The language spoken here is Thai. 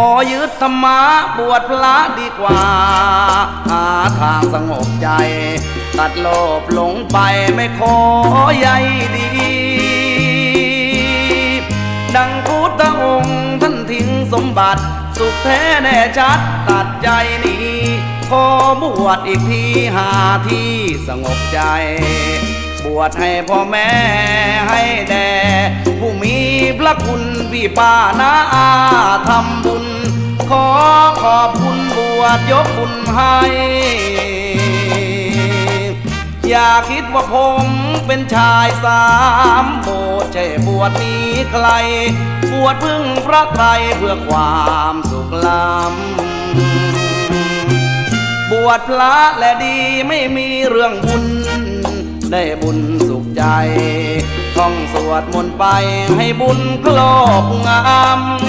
อยึดธรรมะบวชพระดีกว่า หาทางสงบใจ ตัดโลภหลงไปไม่ขอใยดี ดังพุทธองค์ท่านทิ้งสมบัติ สุขแท้แน่ชัดตัดใจนี้ขอบวชอีกทีหาที่สงบใจ บวชให้พ่อแม่ให้แด่ผู้มีพระคุณพี่ป้านาอาทำ อบคุณบวชยกบุญให้ อย่าคิดว่าผมเป็นชายสามโบสถ์ใช่บวชนี้ใคร บวชพึ่งพระไตรเพื่อความสุขล้ำบวชพระและดีไม่มีเรื่องบุญ ได้บุญสุขใจ ท่องสวดมนต์ไปให้บุญครอบงำ